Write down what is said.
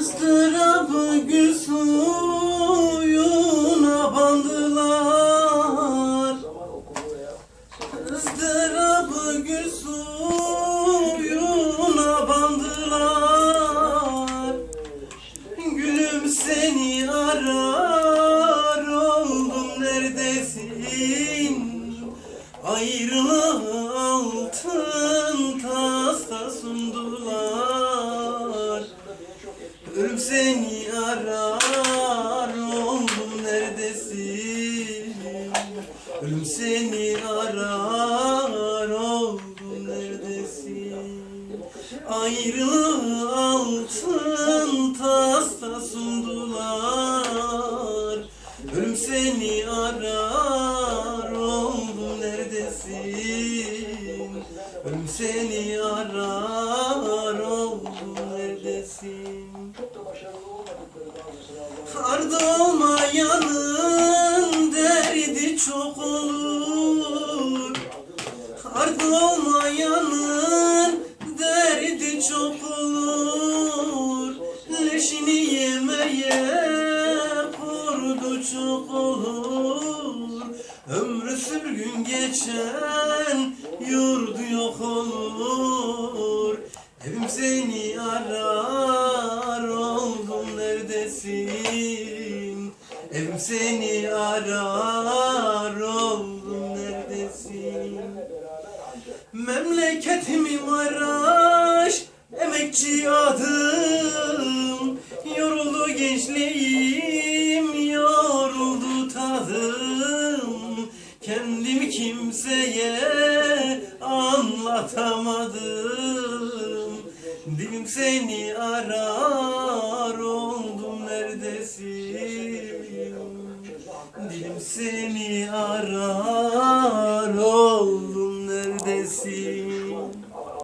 ıstırabı gül suyuna bandılar. Istırabı gül suyuna bandılar. Gülüm seni arar oldum neredesin? Ayrılığı altın tasta sundular Ölüm seni arar oldum neredesin? Ölüm seni arar oldum neredesin? Ayrılığı altın tasta sundular. Ölüm seni arar oldum neredesin? Ölüm seni arar neredesin Ardı olmayanın derdi çok olur. Ardı olmayanın derdi çok olur. Leşini yemeye kurdu çok olur. Ömrü sürgün geçen yurdu yok olur. Evim seni arar Evim seni arar oldum neredesin? Memleketim Maraş Emekçi adım. Yoruldu gençliğim Yoruldu tadım. Kendimi kimseye anlatamadım. Dilim seni arar oldum Kalbim seni arar oğlum neredesin?